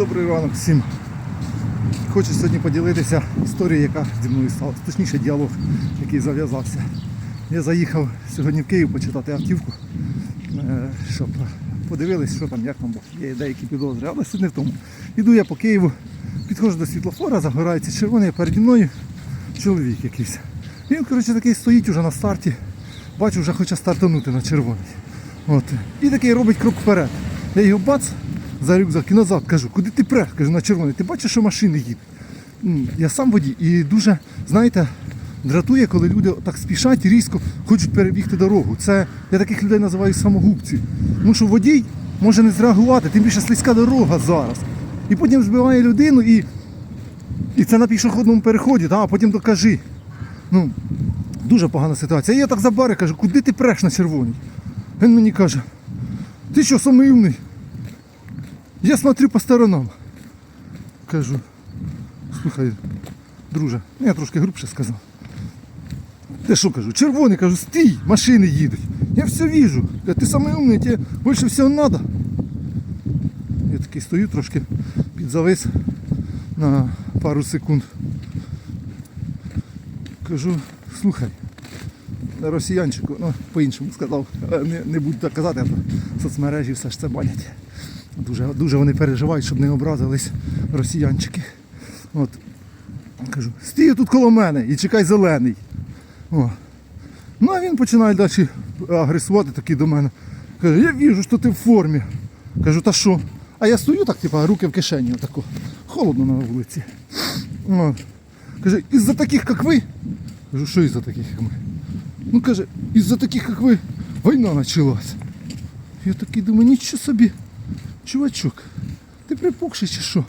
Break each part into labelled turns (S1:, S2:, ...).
S1: Добрий ранок всім. Хочу сьогодні поділитися історією, яка зі мною сталася. Точніше, діалог, який зав'язався. Я заїхав сьогодні в Київ почитати автівку, е, щоб подивились, що там, як там, бо є деякі підозри, але не в тому. Іду я по Києву, підходжу до світлофора, загорається червоний, а переді мною чоловік якийсь. Він, коротше, такий стоїть уже на старті, бачу, вже хоче стартанути на червоний. От. І такий робить крок вперед. Я його бац за рюкзак і назад кажу, куди ти преш? Кажу, на червоний. Ти бачиш, що машини їдуть. Я сам водій і дуже, знаєте, дратує, коли люди так спішать і різко хочуть перебігти дорогу. Це я таких людей називаю самогубці. Тому що водій може не зреагувати, тим більше слизька дорога зараз. І потім збиває людину і, і це на пішохідному переході, а потім докажи. Ну, дуже погана ситуація. Я так за бари кажу, куди ти преш на червоний? Він мені каже, ти що, самий умний? Я смотрю по сторонам. Кажу, слухай, друже, ну, я трошки грубше сказав. Ти що кажу, червоний, кажу, стій, машини їдуть. Я все вижу. Ти самий умний, тебе більше всього треба. Я такий стою трошки підзавис на пару секунд. Кажу, слухай, росіянчику, ну по-іншому сказав, не, не буду так казати, а то соцмережі все ж це банять. Дуже, дуже вони переживають, щоб не образились росіянчики. От. Кажу, стій тут коло мене і чекай зелений. О. Ну а він починає далі агресувати такий до мене. Каже, я віжу, що ти в формі. Кажу, та що? А я стою так, типа, руки в кишені, отако. Холодно на вулиці. От. Каже, із-за таких, як ви. Кажу, що із-за таких, як ми? Ну каже, із-за таких, як ви, війна почалась. Я такий думаю, нічого собі. Чувачок, ти припухший чи що?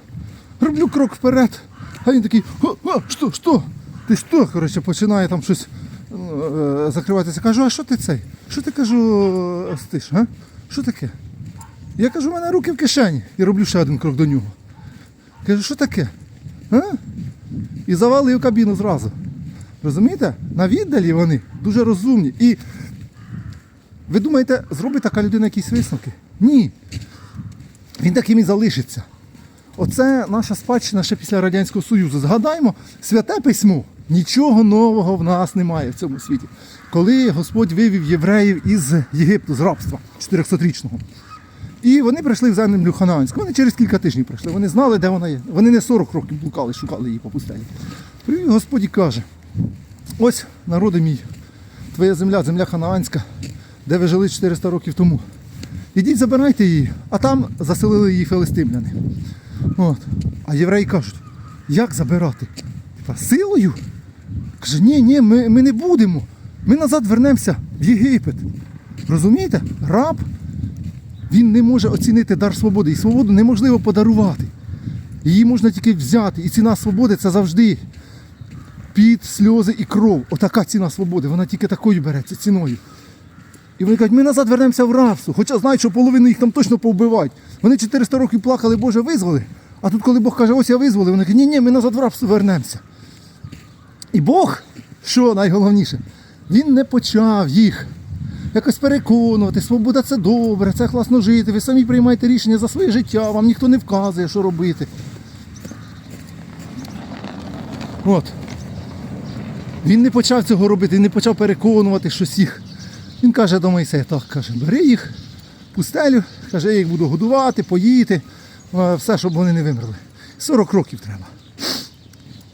S1: Роблю крок вперед. А він такий, о, що, що? Ти що? Коротше, починає там щось е, закриватися. Кажу, а що ти цей? Що ти кажу, стиш, а? Що таке? Я кажу, у мене руки в кишені. І роблю ще один крок до нього. Кажу, що таке? А? І завалив кабіну зразу. Розумієте? На віддалі вони дуже розумні. І ви думаєте, зробить така людина якісь висновки? Ні. Він таким і залишиться. Оце наша спадщина ще після Радянського Союзу. Згадаймо, святе письмо. Нічого нового в нас немає в цьому світі. Коли Господь вивів євреїв із Єгипту, з рабства 400-річного. І вони прийшли в землю Ханаанську. Вони через кілька тижнів прийшли. Вони знали, де вона є. Вони не 40 років блукали, шукали її по пустелі. Привів Господь і каже: ось народи мій, твоя земля, земля Ханаанська, де ви жили 400 років тому. Ідіть, забирайте її, а там заселили її филистимляни. От. А євреї кажуть, як забирати? Типа, силою? Каже, ні, ні, ми, ми не будемо. Ми назад вернемося в Єгипет. Розумієте? Раб, він не може оцінити дар свободи. І свободу неможливо подарувати. Її можна тільки взяти. І ціна свободи це завжди під, сльози і кров. Отака ціна свободи. Вона тільки такою береться ціною. І вони кажуть, ми назад вернемося в рабство. Хоча знають, що половину їх там точно повбивають. Вони 400 років плакали, Боже, визволи. А тут, коли Бог каже, ось я визволив, вони кажуть, ні, ні, ми назад в рабство вернемося. І Бог, що найголовніше, він не почав їх якось переконувати, свобода це добре, це класно жити, ви самі приймаєте рішення за своє життя, вам ніхто не вказує, що робити. От. Він не почав цього робити, він не почав переконувати щось їх. Він каже до Мойсея, так, каже, бери їх пустелю, каже, я їх буду годувати, поїти, е, все, щоб вони не вимерли. 40 років треба.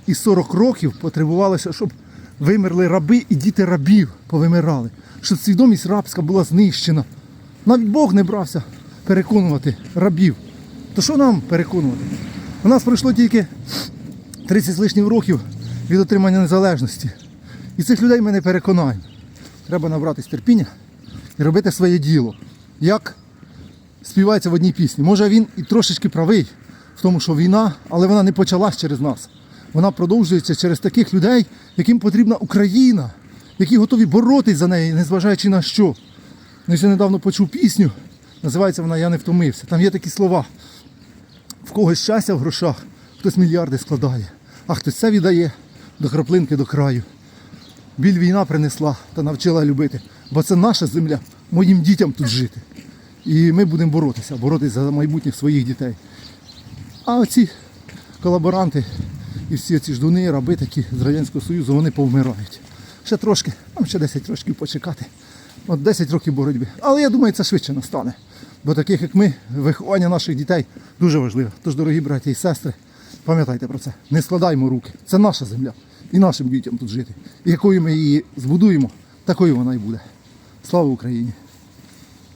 S1: І 40 років потребувалося, щоб вимерли раби і діти рабів повимирали. Щоб свідомість рабська була знищена. Навіть Бог не брався переконувати рабів. То що нам переконувати? У нас пройшло тільки 30 з лишнім років від отримання незалежності. І цих людей ми не переконаємо. Треба набратись терпіння і робити своє діло. Як співається в одній пісні. Може він і трошечки правий в тому, що війна, але вона не почалась через нас. Вона продовжується через таких людей, яким потрібна Україна, які готові боротись за неї, незважаючи на що. Ну, Я недавно почув пісню, називається вона Я не втомився. Там є такі слова. В когось щастя в грошах, хтось мільярди складає, а хтось це віддає до краплинки до краю. Біль війна принесла та навчила любити, бо це наша земля, моїм дітям тут жити. І ми будемо боротися, боротися за майбутніх своїх дітей. А оці колаборанти і всі ці ждуни, раби такі з Радянського Союзу, вони повмирають. Ще трошки, нам ще 10 років почекати. От 10 років боротьби. Але я думаю, це швидше настане. Бо таких, як ми, виховання наших дітей дуже важливе. Тож, дорогі браті і сестри, пам'ятайте про це. Не складаймо руки. Це наша земля. І нашим дітям тут жити. І якою ми її збудуємо, такою вона і буде. Слава Україні!